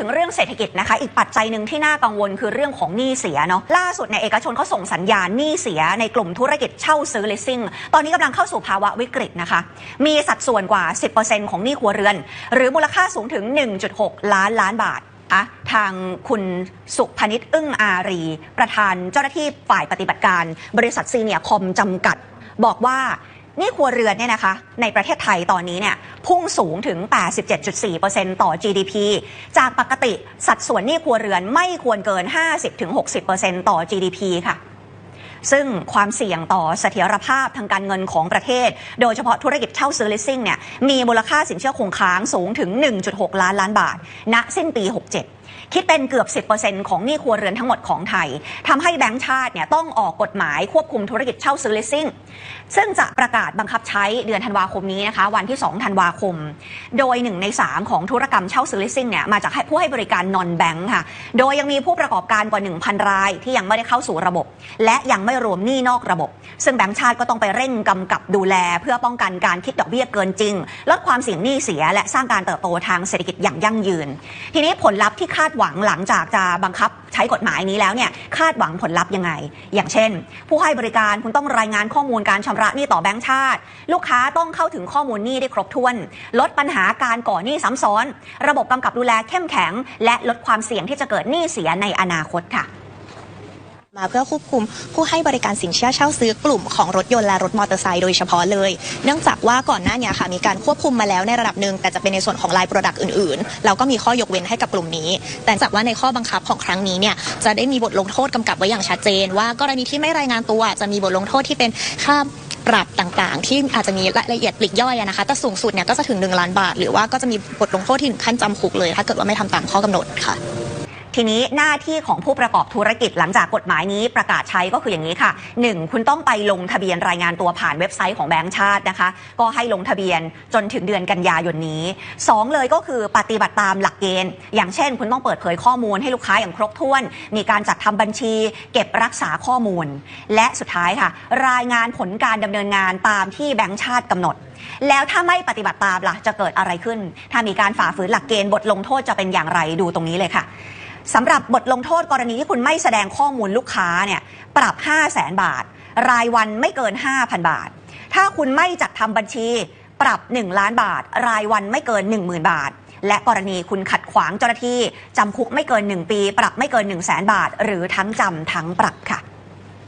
ถึงเรื่องเศรษฐกิจนะคะ อีกปัจจัยหนึ่งที่น่ากังวลคือเรื่องของหนี้เสียเนาะล่าสุดในเอกชนเขาส่งสัญญาณหนี้เสียในกลุ่มธุรกิจเช่าซื้อ leasing ตอนนี้กำลังเข้าสู่ภาวะวิกฤตนะคะ มีสัดส่วนกว่า 10%ของหนี้ครัวเรือน หรือมูลค่าสูงถึง 1.6 ล้านล้านบาทอะทางคุณสุพนิษอึ้งอารี ประธานเจ้าหน้าที่ฝ่ายปฏิบัติการ บริษัทซีเนียคอมจำกัด บอกว่า นี่ครัวเรือนเนี่ยนะคะ ในประเทศไทยตอนนี้เนี่ยพุ่งสูงถึง 87.4%ต่อ GDP จากปกติสัดส่วนหนี้ครัวเรือนไม่ควรเกิน 50-60%ต่อ GDP ค่ะซึ่งความเสี่ยงต่อเสถียรภาพทางการเงินของประเทศ โดยเฉพาะธุรกิจเช่าซื้อ leasing เนี่ยมีมูลค่าสินเชื่อคงค้างสูงถึง 1.6 ล้านล้านบาท ณสิ้นปี 67 คิดเป็นเกือบ 10%ของหนี้ครัวเรือนทั้งหมดของไทยทำให้แบงก์ชาติเนี่ยต้องออกกฎหมายควบคุมธุรกิจเช่าซื้อ leasing ซึ่งจะประกาศบังคับใช้เดือนธันวาคมนี้นะคะ วันที่ 2 ธันวาคม โดย 1 ใน 3 ของธุรกรรมเช่าซื้อ leasing เนี่ยมาจากผู้ให้บริการนอนแบงค์ค่ะ โดยยังมีผู้ประกอบการกว่า 1,000 รายที่ยังไม่ได้เข้าสู่ระบบ และยังไม่รวมหนี้นอกระบบ ซึ่งแบงก์ชาติก็ต้องไปเร่งกำกับดูแล เพื่อป้องกันการคิดดอกเบี้ยเกินจริงลดความเสี่ยงหนี้เสีย และสร้างการเติบโตทางเศรษฐกิจอย่างยั่งยืน ทีนี้ผลลัพธ์ที่คาดหวังหลังจากจะบังคับใช้กฎหมายนี้แล้วเนี่ยคาดหวังผลลัพธ์ยังไง อย่างเช่น ผู้ให้บริการคุณต้องรายงานข้อมูลการชำระหนี้ต่อแบงก์ชาติ ลูกค้าต้องเข้าถึงข้อมูลหนี้ได้ครบถ้วน ลดปัญหาการก่อหนี้ซ้ำซ้อน ระบบกำกับดูแลเข้มแข็ง และลดความเสี่ยงที่จะเกิดหนี้เสียในอนาคตค่ะ มาเพื่อควบคุมผู้ให้บริการสินเชื่อเช่าซื้อกลุ่มของรถยนต์และรถมอเตอร์ไซค์โดยเฉพาะเลย เนื่องจากว่าก่อนหน้าเนี้ค่ะมีการควบคุมมาแล้วในระดับหนึ่งแต่จะเป็นในส่วนของลายโปรดักต์อื่นๆ เราก็มีข้อยกเว้นให้กับกลุ่มนี้ แต่จากว่าในข้อบังคับของครั้งนี้เนี่ยจะได้มีบทลงโทษกำกับไว้อย่างชัดเจน ว่ากรณีที่ไม่รายงานตัวจะมีบทลงโทษที่เป็นค่าปรับต่างๆ ที่อาจจะมีรายละเอียดปลีกย่อยนะคะแต่สูงสุดเนี่ยก็จะถึง 1 ล้านบาท หรือว่าก็จะมีบทลงโทษที่ถึงขั้นจำคุกเลย ถ้าเกิดว่าไม่ทำตามข้อกำหนดค่ะ ทีนี้หน้าที่ของผู้ประกอบธุรกิจหลังจากกฎหมายนี้ประกาศใช้ก็คืออย่างนี้ค่ะ 1. คุณต้องไปลงทะเบียนรายงานตัวผ่านเว็บไซต์ของแบงก์ชาตินะคะ ก็ให้ลงทะเบียนจนถึงเดือนกันยายนนี้ 2 เลยก็คือปฏิบัติตามหลักเกณฑ์ อย่างเช่น คุณต้องเปิดเผยข้อมูลให้ลูกค้าอย่างครบถ้วน มีการจัดทำบัญชี เก็บรักษาข้อมูล และสุดท้ายค่ะ รายงานผลการดำเนินงานตามที่แบงก์ชาติกำหนดแล้วถ้าไม่ปฏิบัติตามล่ะจะเกิดอะไรขึ้น ถ้ามีการฝ่าฝืนหลักเกณฑ์บทลงโทษจะเป็นอย่างไรดูตรงนี้เลยค่ะ สำหรับบทลงโทษกรณีที่คุณไม่แสดงข้อมูลลูกค้าเนี่ยปรับ 5 0 0แสนบาท รายวันไม่เกิน 5,000 บาท ถ้าคุณไม่จัดทำบัญชี ปรับ 1 ล้านบาท รายวันไม่เกิน 10,000 บาท และกรณีคุณขัดขวางเจ้าหน้าที่จำคุกไม่เกิน 1 ปี ปรับไม่เกิน 1 0 0 0 0แสนบาท หรือทั้งจำทั้งปรับค่ะ